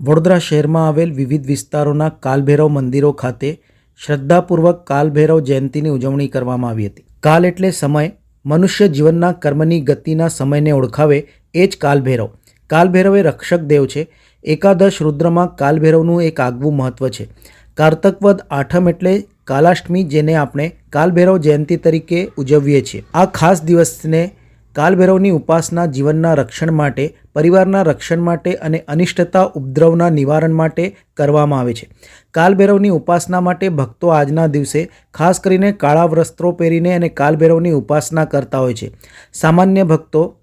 વડોદરા શહેરમાં આવેલ વિવિધ વિસ્તારોના કાલભૈરવ મંદિરો ખાતે શ્રદ્ધાપૂર્વક કાલભૈરવ જયંતીની ઉજવણી કરવામાં આવી હતી. કાલ એટલે સમય. મનુષ્ય જીવનના કર્મની ગતિના સમયને ઓળખાવે એ જ કાલભૈરવ. કાલભૈરવ એ રક્ષક દેવ છે. એકાદશ રુદ્રમાં કાલભૈરવનું એક આગવું મહત્વ છે. કારતકવદ આઠમ એટલે કાલાષ્ટમી, જેને આપણે કાલભૈરવ જયંતી તરીકે ઉજવીએ છીએ. આ ખાસ દિવસને કાલભૈરવની ઉપાસના જીવનના રક્ષણ માટે, પરિવારના રક્ષણ માટે અને અનિષ્ટતા ઉપદ્રવના નિવારણ માટે કરવામાં આવે છે. કાલભૈરવની ઉપાસના માટે ભક્તો આજના દિવસે ખાસ કરીને કાળા વસ્ત્રો પહેરીને અને કાલભૈરવની ઉપાસના કરતા હોય છે. સામાન્ય ભક્તો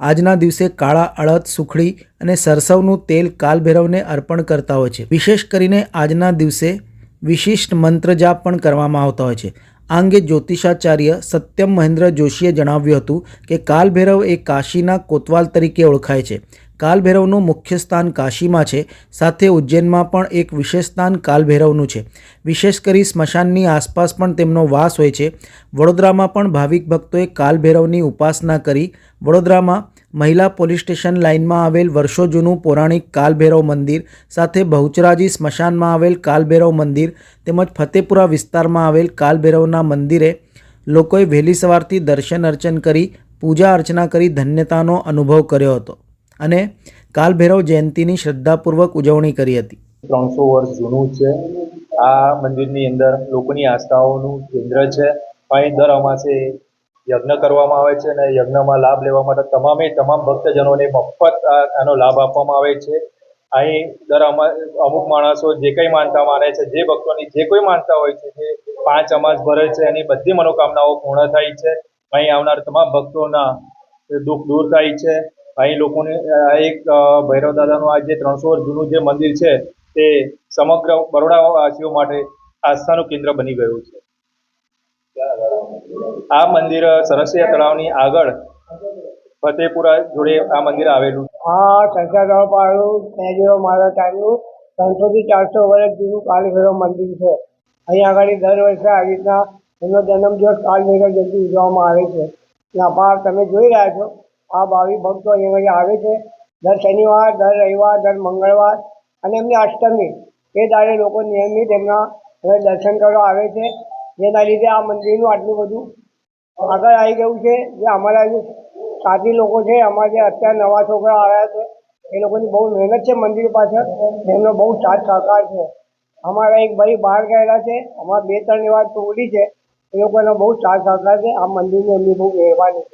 આજના દિવસે કાળા અળદ, સુખડી અને સરસવનું તેલ કાલભૈરવને અર્પણ કરતા હોય છે. વિશેષ કરીને આજના દિવસે વિશિષ્ટ મંત્ર જાપ પણ કરવામાં આવતા હોય છે. આ અંગે જ્યોતિષાચાર્ય સત્યમ મહેન્દ્ર જોશીએ જણાવ્યું હતું કે કાલભૈરવ એ કાશીના કોતવાલ તરીકે ઓળખાય છે. કાલભૈરવનું મુખ્ય સ્થાન કાશીમાં છે. સાથે ઉજ્જૈનમાં પણ એક વિશેષ સ્થાન કાલભૈરવનું છે. વિશેષ કરી સ્મશાનની આસપાસ પણ તેમનો વાસ હોય છે. વડોદરામાં પણ ભાવિક ભક્તોએ કાલભૈરવની ઉપાસના કરી. વડોદરામાં મહિલા પોલીસ સ્ટેશન લાઇનમાં આવેલ વર્ષો જૂનું પૌરાણિક કાલભૈરવ મંદિર, સાથે બહુચરાજી સ્મશાનમાં આવેલ કાલભૈરવ મંદિર તેમજ ફતેપુરા વિસ્તારમાં આવેલ કાલભૈરવના મંદિરે લોકોએ વહેલી સવારથી દર્શન અર્ચન કરી, પૂજા અર્ચના કરી ધન્યતાનો અનુભવ કર્યો હતો અને કાલભૈરવ જયંતીની શ્રદ્ધાપૂર્વક ઉજવણી કરી હતી. ત્રણસો વર્ષ જૂનું છે. આ મંદિરની અંદર લોકોની આસ્થાઓનું કેન્દ્ર છે. દર અમાસે યજ્ઞ કરવામાં આવે છે અને યજ્ઞમાં લાભ લેવા માટે તમામે તમામ ભક્તજનોને મફત આનો લાભ આપવામાં આવે છે. અહીં દર અમા અમુક માણસો જે કંઈ માનતા માને છે, જે ભક્તોની જે કોઈ માનતા હોય છે, જે પાંચ અમાસ ભરે છે, એની બધી મનોકામનાઓ પૂર્ણ થાય છે. અહીં આવનાર તમામ ભક્તોના દુઃખ દૂર થાય છે. અહીં લોકોને એક ભૈરવ દાદાનું આ જે ત્રણસો વર્ષ જૂનું જે મંદિર છે, તે સમગ્ર બરોડાવાસીઓ માટે આસ્થાનું કેન્દ્ર બની ગયું છે. આ મંદિર સરસિયા તળાવની આગળ ફતેપુરા જોડે આ મંદિર આવેલું હા સરસિયા તળાવ પાડું સયાજીરાવ મહારાજ ટાઈમનું ત્રણસોથી ચારસો વર્ષ જૂનું કાલભૈરવ મંદિર છે. અહીં આગળ દર વર્ષે આવી રીતના એમનો જન્મદિવસ કાલભૈરવ જયંતિ ઉજવવામાં આવે છે. ત્યાં તમે જોઈ રહ્યા છો, આ ભાવિ ભક્તો અહીંયા આગળ આવે છે. દર શનિવાર, દર રવિવાર, દર મંગળવાર અને એમની અષ્ટમી. એ દાડે લોકો નિયમિત એમના દર્શન કરવા આવે છે. જેના લીધે આ મંદિરનું આટલું બધું આગળ આવી ગયું છે. જે અમારા જે સાથી લોકો છે, અમારા જે અત્યારે નવા છોકરા આવ્યા છે, એ લોકોની બહુ મહેનત છે મંદિર પાછળ. એમનો બહુ સાથ સહકાર છે. અમારા એક ભાઈ બહાર ગયેલા છે. અમારા બે ત્રણ એવા ટોળી છે. એ લોકોનો બહુ સાથ સહકાર છે. આ મંદિરની એમની બહુ મહેરબાની છે.